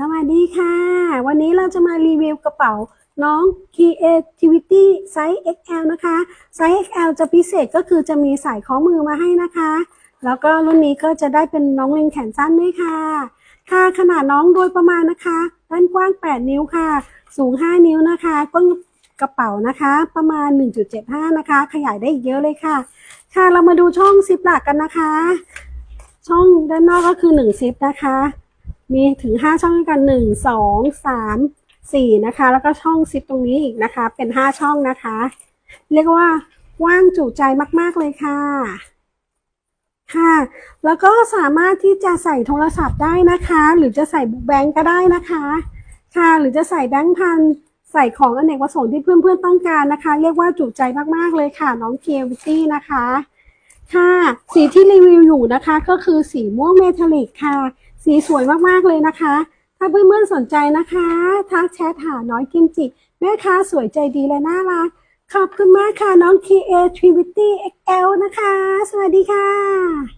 สวัสดีค่ะ วันนี้เราจะมารีวิวกระเป๋าน้อง Creativity Size XL นะคะไซส์ XL จะพิเศษก็คือจะมีสายข้อมือมาให้นะคะ แล้วก็รุ่นนี้ก็จะได้เป็นน้องเลิงแขนสั้นด้วยค่ะ ค่ะขนาดน้องโดยประมาณนะคะด้านกว้าง 8 นิ้วค่ะ สูง 5 นิ้วนะคะก้นกระเป๋านะคะ ประมาณ 1.75 นะคะ ขยายได้อีกเยอะเลยค่ะ ค่ะเรามาดูช่องซิปหลักกันนะคะ ช่องด้านนอกก็คือ 1 ซิปนะคะ มีถึง 5 ช่องด้วยกัน 1 2 3 4 นะคะ แล้วก็ช่องซิปตรงนี้อีกนะคะ เป็น 5 ช่องนะคะ เรียกว่าว้างจุใจมาก ๆ เลยค่ะ ค่ะ แล้วก็สามารถที่จะใส่โทรศัพท์ได้นะคะ หรือจะใส่บุ๊กแบงก์ก็ได้นะคะ ค่ะ หรือจะใส่แบงค์พันใส่ของอเนกประสงค์ที่เพื่อนๆต้องการนะคะ เรียกว่าจุใจมากๆเลยค่ะ น้องเคียวิตี้นะคะ ค่ะ สีที่รีวิวอยู่นะคะ ก็คือสีม่วงเมทัลลิกค่ะ สีสวยมากๆเลยนะคะ ถ้าเพื่อนๆสนใจนะคะทักแชทหาน้อยกิมจิแม่ค้าสวยใจดีและน่ารัก ขอบคุณมากค่ะ น้อง Creativity XL นะคะ สวัสดีค่ะ